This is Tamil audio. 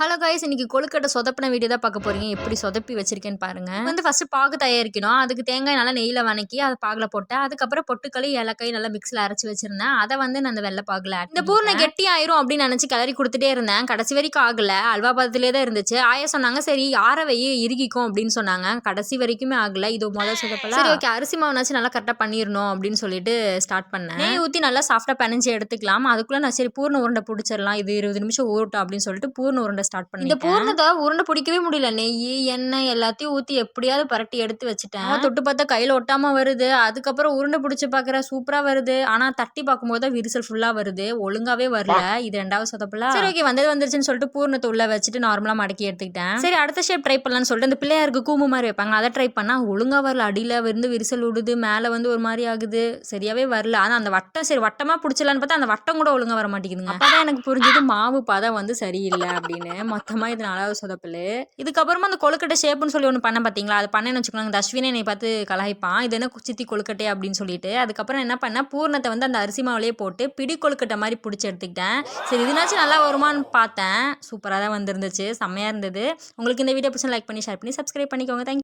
ஹலோ கைஸ் இன்னைக்கு கொழுக்கட்டை சொதப்பின வீடியோ தான் பார்க்க போறீங்க. எப்படி சொதப்பி வச்சிருக்கேன்னு பாருங்க. வந்து ஃபர்ஸ்ட் பாகு தயாரிக்கணும். அதுக்கு தேங்காய் நல்லா நெய்யில் வணக்கி அதை பாகில் போட்டேன். அதுக்கப்புறம் பொட்டுக்களி ஏலக்காய் நல்லா மிக்ஸில் அரைச்சி வச்சிருந்தேன். அதை வந்து நான் அந்த வெள்ளை பாகில் இந்த பூர்ணை கெட்டி ஆயிரும் அப்படின்னு நினச்சி கிளறி கொடுத்துட்டே இருந்தேன். கடைசி வரைக்கும் ஆகல. அல்வா பதத்திலே தான் இருந்துச்சு. ஆயா சொன்னாங்க சரி ஆற வெய்ய இறுகிக்கும் அப்படின்னு சொன்னாங்க. கடைசி வரைக்குமே ஆகல. இது முதல் சொதப்பல சரி ஓகே அரிசி மாவுனாச்சும் நல்லா கரெக்டாக பண்ணிடணும் அப்படின்னு சொல்லிட்டு ஸ்டார்ட் பண்ணேன். நெய் ஊற்றி நல்லா சாஃப்டாக பிணைஞ்சு எடுத்துக்கலாம். அதுக்குள்ளே நான் சரி பூர்ண உருண்டை பிடிச்சிடலாம். இது இருபது நிமிஷம் ஊறட்டும் அப்படின்னு சொல்லிட்டு பூர்ண உருண்டை ஸ்டார்ட் பண்ணி இந்த பூர்ணத்தை உருண்டை பிடிக்கவே முடியல. நெய் எண்ணெய் எல்லாத்தையும் ஊற்றி எப்படியாவது பரட்டி எடுத்து வச்சுட்டேன். தொட்டு பார்த்தா கையில் ஒட்டாம வருது. அதுக்கப்புறம் உருண்டை பிடிச்சி பார்க்குற சூப்பராக வருது. ஆனால் தட்டி பார்க்கும்போது தான் விரிசல் ஃபுல்லாக வருது. ஒழுங்காவே வரல. இது ரெண்டாவது சொதப்பல? சரி ஓகே வந்தது வந்துருச்சுன்னு சொல்லிட்டு பூர்ணத்தை உள்ள வச்சுட்டு நார்மலாக மடக்கி எடுத்துக்கிட்டேன். சரி அடுத்த ஷேப் ட்ரை பண்ணலாம்னு சொல்லிட்டு அந்த பிள்ளையாருக்கு கூம்பு மாதிரி வைப்பாங்க. அதை ட்ரை பண்ணா ஒழுங்கா வரல. அடியில் வந்து விரிசல் விடுது மேலே வந்து ஒரு மாதிரி ஆகுது. சரியாவே வரல. ஆனால் அந்த வட்டம் சரி வட்டமாக பிடிச்சலான்னு பார்த்தா அந்த வட்டம் கூட ஒழுங்கா வர மாட்டேங்குதுங்க. அப்பதான் எனக்கு புரிஞ்சது மாவு பதம் வந்து சரியில்லை அப்படின்னு. மொத்தமாக இது நாலாவது சொதப்பல். இதுக்கப்புறமா அந்த கொழுக்கட்டை ஷேப்புன்னு சொல்லி ஒன்று பண்ண பார்த்தீங்களா அது பண்ணேன்னு வச்சுக்கோங்க. அந்த அஸ்வினை என்னை பார்த்து கலாய்ப்பான். இது என்ன சித்தி கொழுக்கட்டை அப்படின்னு சொல்லிட்டு. அதுக்கப்புறம் என்ன பண்ணேன்? பூர்ணத்தை வந்து அந்த அரிசி மாவுலேயே போட்டு பிடி கொழுக்கட்டை மாதிரி பிடிச்சி எடுத்துக்கிட்டேன். சரி இதுனாச்சும் நல்லா வருமான்னு பார்த்தேன். சூப்பராக தான் வந்திருந்துச்சு. செம்மையாக இருந்தது. உங்களுக்கு இந்த வீடியோ பிடிச்சா லைக் பண்ணி ஷேர் பண்ணி சப்ஸ்கிரைப் பண்ணிக்கோங்க. தேங்க்